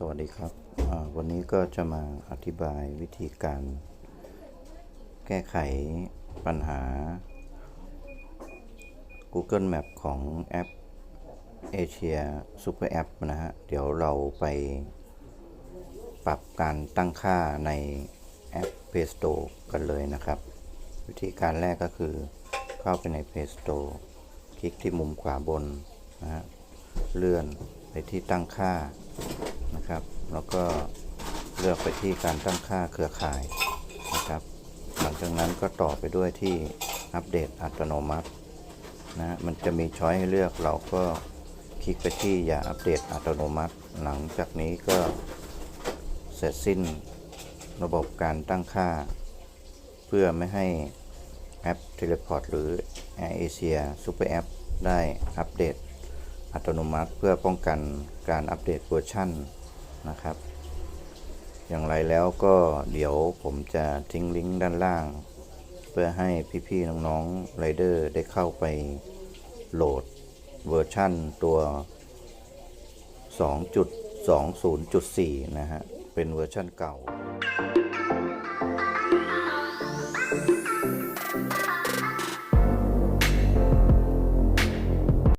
สวัสดีครับ วันนี้ก็จะมาอธิบายวิธีการ แก้ไขปัญหา Google Map ของแอป Asia Super App นะฮะ เดี๋ยวเราไปปรับการตั้งค่าในแอป Play Store กันเลยนะครับ วิธีการแรกก็คือเข้าไปใน Play Store คลิกที่มุมขวาบนนะฮะ เลื่อนไปที่ตั้งค่า นะครับ แล้วก็เลือกไปที่การตั้งค่าเครือข่ายนะครับ หลังจากนั้นก็ต่อไปด้วยที่อัปเดตอัตโนมัตินะมันจะมีช้อยให้เลือกเราก็คลิกไปที่อย่าอัปเดตอัตโนมัติ หลังจากนี้ก็เสร็จสิ้นระบบการตั้งค่า เพื่อไม่ให้แอป Teleport หรือ AirAsia Super App ได้อัปเดตอัตโนมัติเพื่อป้องกันการอัปเดตเวอร์ชัน นะครับ อย่างไรแล้วก็เดี๋ยวผมจะทิ้งลิงก์ด้านล่าง เพื่อให้พี่ๆน้องๆไรเดอร์ได้เข้าไปโหลดเวอร์ชันตัว 2.20.4 นะฮะ เป็นเวอร์ชันเก่า